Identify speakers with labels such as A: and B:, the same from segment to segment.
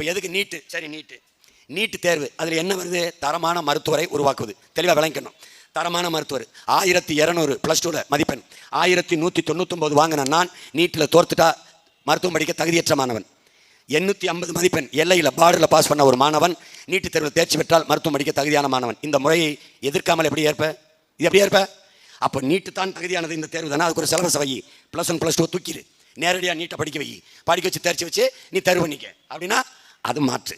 A: இப்போ எதுக்கு நீட்டு? சரி நீட்டு. நீட்டு தேர்வு. அதில் என்ன வருது? தரமான மருத்துவரை உருவாக்குவது. தெளிவாக விளங்கணும் தரமான மருத்துவர். ஆயிரத்தி இரநூறு ப்ளஸ் டூவில் மதிப்பெண். ஆயிரத்தி நூற்றி தொண்ணூத்தொம்பது வாங்கின நான் நீட்டில் தோர்த்துட்டா மருத்துவம் படிக்க தகுதியற்ற மாணவன். எண்ணூற்றி ஐம்பது மதிப்பெண். எல்லையில் பார்டரில் பாஸ் பண்ண ஒரு மாணவன். நீட்டுத் தேர்வில் தேர்ச்சி பெற்றால் மருத்துவம் படிக்க தகுதியான மாணவன். இந்த முறையை எதிர்க்காமல் எப்படி ஏற்ப? இது எப்படி ஏற்ப? அப்போ நீட்டு தான் தகுதியானது இந்த தேர்வு தானே? அதுக்கு ஒரு சிலபஸ் வை. ப்ளஸ் ஒன் ப்ளஸ் டூ தூக்கிடு. நேரடியாக நீட்டை படிக்க வை. படிக்க வச்சு தேர்ச்சி வச்சு நீ தேர்வு பண்ணிக்க. அப்படின்னா அது மாற்று.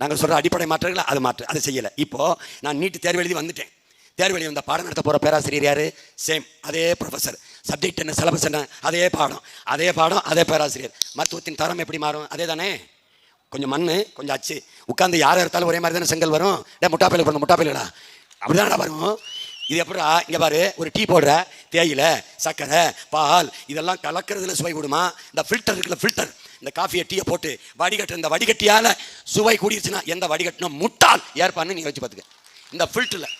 A: நாங்கள் சொல்கிற அடிப்படை மாற்றங்களை அது மாற்று. அதை செய்யலை. இப்போது நான் நீட்டு தேர்வு எழுதி வந்துட்டேன். தேர்வு எழுதி வந்த பாடம் நடத்த போகிற பேராசிரியர் யார்? சேம். அதே ப்ரொஃபஸர் சப்ஜெக்ட் என்ன? சிலபஸ் என்ன? அதே பாடம். அதே பாடம் அதே பேராசிரியர். மருத்துவத்தின் தரம் எப்படி மாறும்? அதே தானே கொஞ்சம் மண் கொஞ்சம் அச்சு. உட்காந்து யார் எடுத்தாலும் ஒரே மாதிரி தானே செங்கல் வரும்? டே முட்டாப்பையில் பண்ண முட்டாப்பையிலடா அப்படிதானடா வரும் இது எப்படா இங்கே பாரு ஒரு டீ போடுற தேயிலை சர்க்கரை பால் இதெல்லாம் கலக்கிறதுல சுவை விடுமா இந்த ஃபில்டர் இருக்குல்ல ஃபில்டர் இந்த காஃபியை டீயை போட்டு வடிகட்டு இந்த வடிகட்டியால் சுவை கூடிருச்சுன்னா எந்த வடிகட்டினா முட்டாள். ஏற்பான்னு நீ வச்சு பார்த்துக்க. இந்த ஃபில்டரில்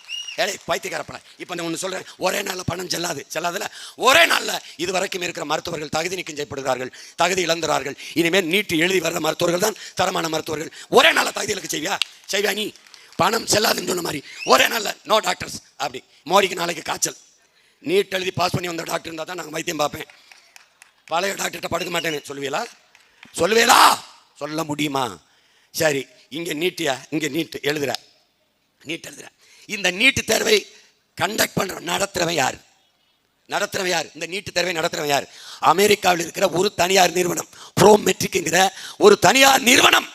A: ஏழை பைத்தியக்காரப்பட இப்போ நான் ஒன்று சொல்கிறேன் ஒரே நாளில் பணம் செல்லாது. செல்லாதுல ஒரே நாளில் இது வரைக்கும் இருக்கிற மருத்துவர்கள் தகுதி நீக்கம் செய்யப்படுகிறார்கள். தகுதி இழந்துறார்கள். இனிமேல் நீட்டு எழுதி வர்ற மருத்துவர்கள் தான் தரமான மருத்துவர்கள். ஒரே நாளில் தகுதி இழக்க செய்வியா? செய்வியா நீ? பணம் செல்லாதுன்னு சொன்ன மாதிரி. ஒரே நாளில் நோ டாக்டர்ஸ் அப்படி. மோடிக்கு நாளைக்கு காய்ச்சல். நீட் எழுதி பாஸ் பண்ணி வந்த டாக்டர் இருந்தால் தான் நாங்கள் வைத்தியம் பார்ப்பேன். பழைய டாக்டர்கிட்ட படுக்க மாட்டேன்னு சொல்லுவீங்களா? சொல்லுவேதா சொல்ல முடியுமா? சரி இங்கே நீட்டியா? இங்கே நீட்டு எழுதுற நீட் எழுதுற இந்த நீட்டு தேர்வை கண்டக்ட் பண்ணுற நடத்துறவன் யார்? நடத்துகிறவன் யார்? இந்த நீட்டு தேர்வை நடத்துகிறவன் யார்? அமெரிக்காவில் இருக்கிற ஒரு தனியார் நிறுவனம் ப்ரோ மெட்ரிக்ங்கிற ஒரு தனியார் நிறுவனம்.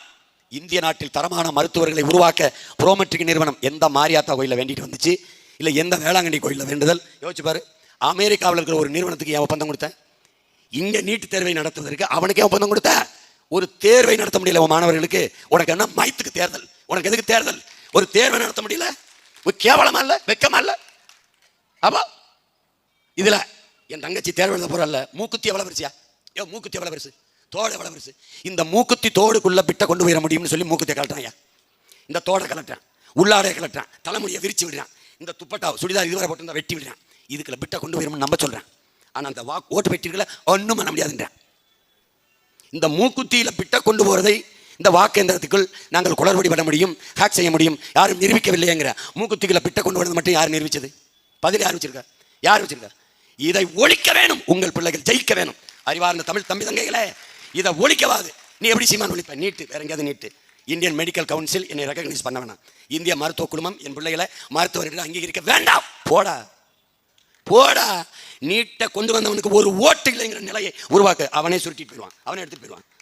A: இந்திய நாட்டில் தரமான மருத்துவர்களை உருவாக்க ப்ரோமெட்ரிக் நிறுவனம் எந்த மாரியாத்தா கோயிலில் வேண்டிட்டு வந்துச்சு? இல்லை எந்த வேளாங்கண்ணி கோயிலில் வேண்டுதல்? யோசிச்சு பாரு. அமெரிக்காவில் இருக்கிற ஒரு நிறுவனத்துக்கு என் ஒப்பந்தம் கொடுத்த இங்க நீட்டு தேர்வை நடத்துவதற்கு அவனுக்கே ஒப்பந்தம் கொடுத்த. ஒரு தேர்வை நடத்த முடியல உன் மாணவர்களுக்கு. உனக்கு என்ன? மைத்துக்கு தேர்தல். உனக்கு எதுக்கு தேர்தல்? ஒரு தேர்வை நடத்த முடியல? கேவலமா இல்ல? வெக்கமா இல்ல? அப்போ இதுல என் தங்கச்சி தேர்வு எழுத போறல்ல மூக்குத்தி எவ்வளவு பெருசியா? ஏ மூக்குத்தி எவ்வளவு பெருசு? தோடு எவ்வளவு பெருசு? இந்த மூக்குத்தி தோடுக்குள்ள பிட்ட கொண்டு போயிட முடியும்னு சொல்லி மூக்குத்தியை கலட்டுறான் இந்த தோடை கலட்டுறான் உள்ளாடைய கலட்டுறான் தலைமுடியை விரிச்சு விடுறான். இந்த துப்பட்டா சுடிதார் இதுவரை போட்டு வெட்டி விடுறான். இதுக்குள்ள பிட்ட கொண்டு போயிடும்னு நம்ப சொல்றேன். ஆனால் அந்த வாக்கு ஓட்டு பெட்டிகளை ஒன்றும் பண்ண முடியாதுன்றேன். இந்த மூக்குத்தியில் பிட்ட கொண்டு போகிறதை இந்த வாக்கேந்திரத்துக்குள் நாங்கள் குளறுபடி பண்ண முடியும் ஹேக் செய்ய முடியும் யாரும் நிரூபிக்கவில்லைங்கிற மூக்குத்திகளை பிட்ட கொண்டு வரது மட்டும் யார் நிரூபிச்சது? பதில் யார் வச்சிருக்கா யார் வச்சிருக்கா இதை ஒழிக்க வேணும் உங்கள் பிள்ளைகள் ஜெயிக்க வேணும். அறிவார்ந்த தமிழ் தம்பி தங்கைகளே இதை ஒழிக்கவாது. நீ எப்படி சீமான் ஒழிப்ப? நீட்டு வேற எங்கேயாவது நீட்டு. இந்தியன் மெடிக்கல் கவுன்சில் என்னை ரெக்கக்னைஸ் பண்ண வேணாம். இந்திய மருத்துவ குழுமம் என் பிள்ளைகளை மருத்துவர்கள் அங்கீகரிக்க வேண்டாம். போடா. போடா. நீட்டை கொண்டு வந்தவனுக்கு ஒரு ஓட்டு இல்லைங்கிற நிலையை உருவாக்க அவனே சுருட்டிட்டு போயிடுவான். அவனே எடுத்துட்டு போயிடுவான்.